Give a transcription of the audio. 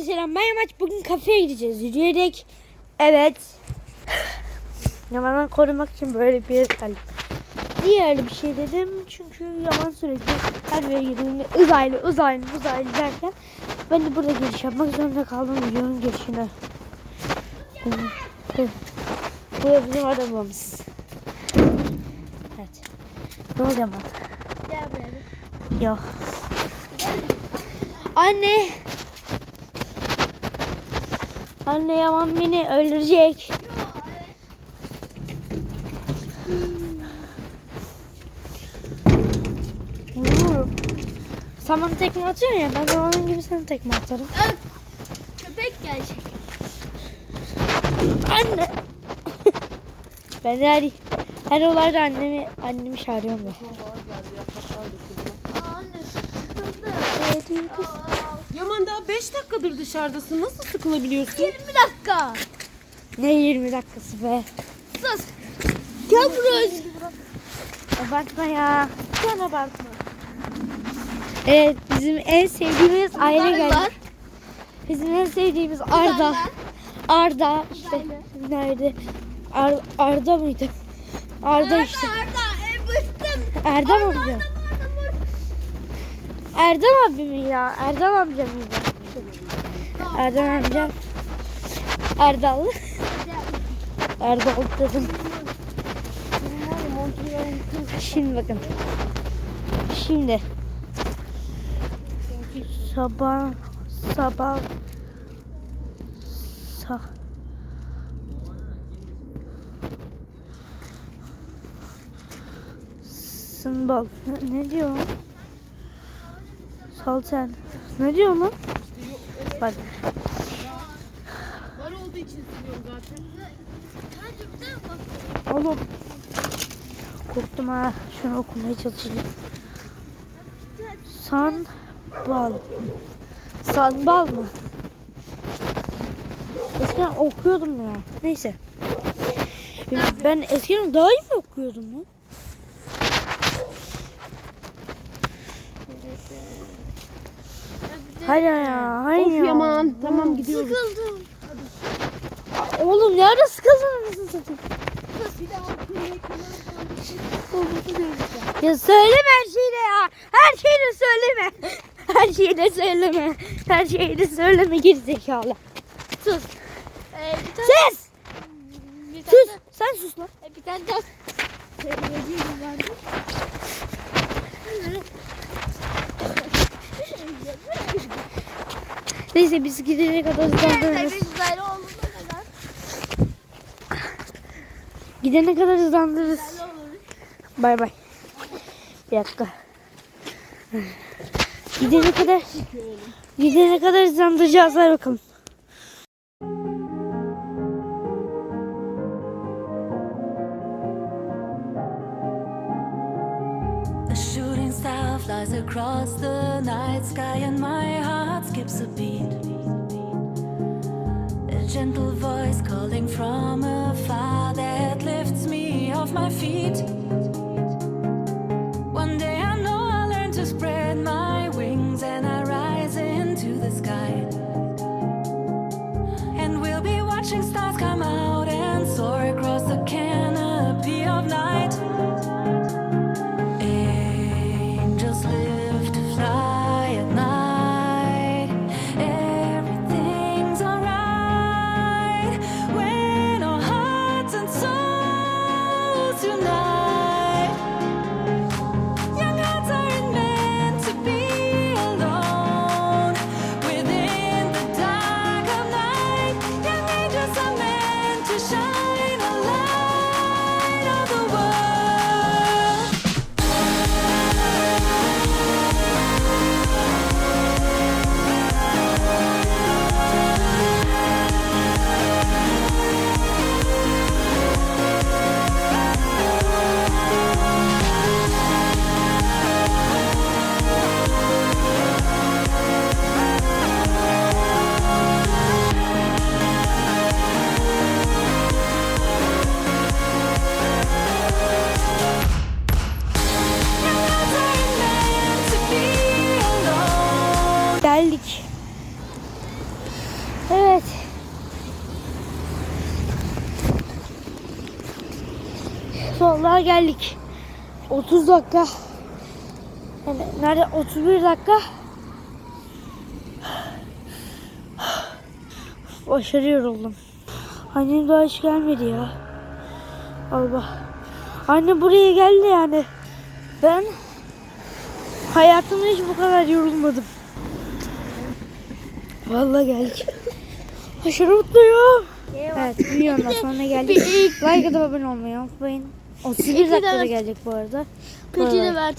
Herkese selam. Ben Yamaç. Bugün kafeye gideceğiz. Yürüyerek. Evet. Yaman'dan korumak için böyle bir yer geldim. Niye öyle bir şey dedim? Çünkü Yaman sürekli her yere girdiğinde uzaylı, uzaylı, uzaylı derken ben de burada giriş yapmak zorunda kaldım videonun girişine. Bu da bizim arabamız. Evet. Ne oldu Yaman? Gel. Yok. Anne. Anne Yaman beni öldürecek. Vururum. Sen bana tekme atıyorsun ya ben de onun gibi sana tekme atarım. Öp. Köpek gelecek. Anne. ben de her, her olayda annemi, annemi çağırıyorum da. Aa, Anne sıkıldı. Yaman daha 5 dakikadır dışarıdasın. Nasıl sıkılabiliyorsun? 20 dakika. Ne 20 dakikası be. Sus. Gel buraya. Abartma ya. Sen abartma. Evet bizim en sevdiğimiz aile geldi. Bizim en sevdiğimiz Arda. Arda işte nerede? Ar Arda mıydı? Arda işte. Arda. E, bıktım. Erdem amca. Arda, Arda, Erdem abi ya? Erdem amca mıydı? Erdem amca. Erdal. Erdal dedim. Şimdi bakın. Şimdi. Sabah sabah sa Sımbal. Ne, ne diyor? Salten. Ne diyor lan? Bak. Var olduğu için siliyorum zaten. Oğlum. Korktum ha. Şunu okumaya çalışacağım. Sanbal. Sanbal mı? Eskiden okuyordum ya. Neyse. Ben eskiden daha iyi mi okuyordum lan? Hayır ya, hayır Of ya. Yaman. Tamam gidiyoruz. Sıkıldım. Oğlum nerede sıkıldın anasını satayım? Sus Ya söyleme her şeyi de ya. Her şeyi de söyleme. Her şeyi de söyleme. Her şeyi de söyleme gerizekalı. Sus. Ee, Ses. bir tane, Sus. Sen sus lan. e, bir tane daha. Söyleyeceğim vardı. Neyse biz gidene kadar hızlandırırız. Gidene kadar hızlandırırız. Bay bay. Bir dakika. Gidene kadar gidene kadar hızlandıracağız. Hadi bakalım. Star flies across the night sky, and my heart skips a beat. A gentle voice calling from afar that lifts me off my feet. One day I know I'll learn to spread my wings and I rise into the sky. And we'll be watching stars come geldik. Evet. Vallahi geldik. 30 dakika. Yani nerede 31 dakika. Aşırı yoruldum. Annem daha hiç gelmedi ya. Allah. Anne buraya geldi yani. Ben hayatımda hiç bu kadar yorulmadım. Vallahi geldik. Aşırı mutluyum. Evet, videonun sonuna geldik. like atıp abone olmayı unutmayın. 31 İki de dakikada gelecek bu arada. Peki de ver.